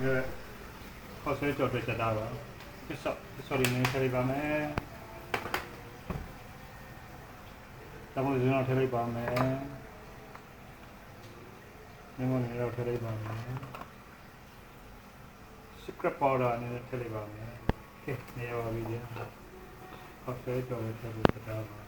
အဲခေါက်ဆွဲကြော်တွေ့ချက်တာပါပစ္စပစ္စလေးနည်းထည့်လိုက်ပါမယ်ဒါမှမဟုတ်ဇင်းတော့ထည့်လိုက်ပါမယ်နည်းမနေတော့ထည့်လိုက်ပါမယ် secret powder နည်းထည့်လိုက်ပါမယ်ကဲနေရာပါပြီခေါက်ဆွဲကြော်တွေ့ချက်တာပါ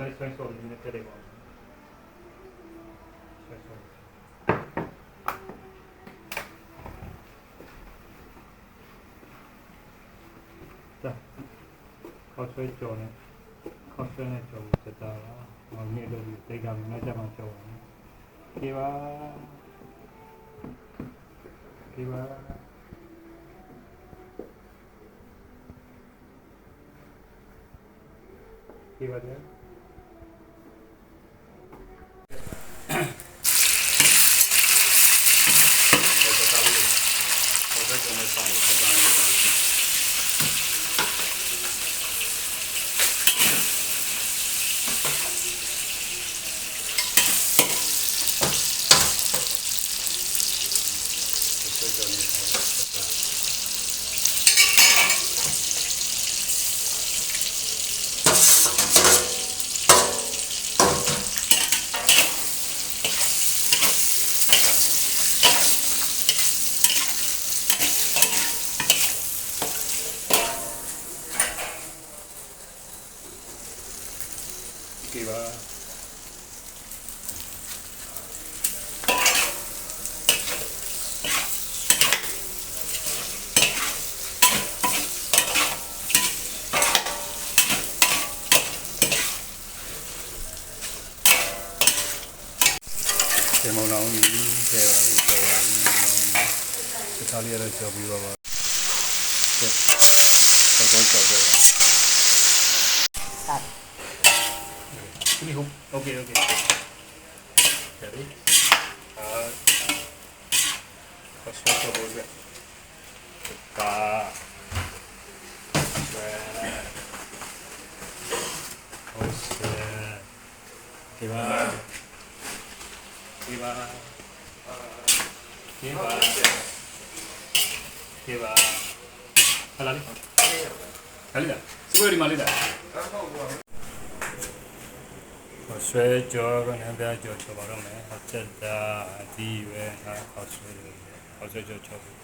လိုက်ဆိုင်ဆော်ရင်းနဲ့ထည့်လိုက်ပါ 細い帳ね細い帳を持ってたら緑の手紙の邪魔帳をねピワーピワー。ピワーだよ。que va. 와ဒီမောင်လောင်းကြီးကျဲပါလိကျဲပါလိဒီသားလေးရတော့ကြော်ပြီးပါပါဆက်ဆက်ကြော်ကြော်တယ် ตัด Ini hum. Okey okey. Jadi ah kosong tu boleh. Ka. Kiba. Kiba. Kiba. Kiba. Halali. Halali dah. Semua di mana dah? ဆွဲကြောကနံပြကြောချပါတော့မယ်အချက်တာအဒီရွယ်ဟာခေါဆွဲလို့ခေါဆွဲကြောချဘူး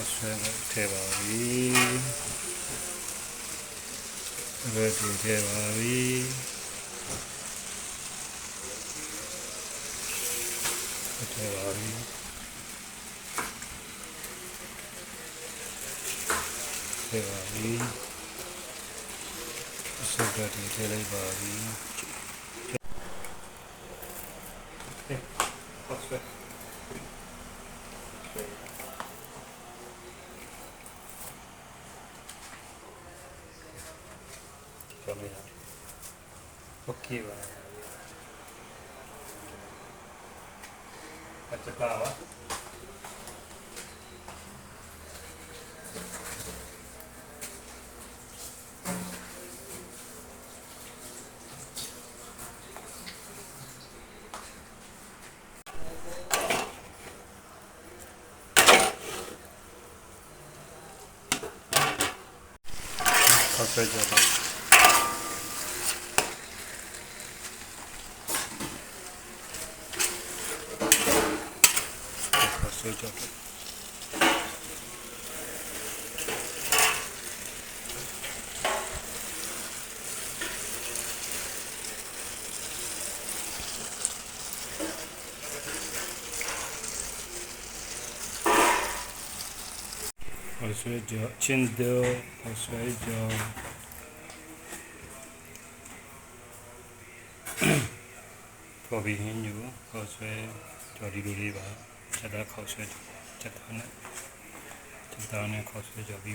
လေကောဆွဲနဲ့ထဲပါပြီဘယ်ဒီထဲပါပြီထဲပါပြီထဲပါပြီစုပ်ကတည်းထည့်လိုက်ပါပြီ समझ आ पक्की बात अच्छा कावा Perfect. 이렇게 하고. 벌써죠. 진더 벌써죠. có vị hình như có xe cho đi đu đi vào ज़्यादा खुश हो है ज़्यादा खुश हो जो भी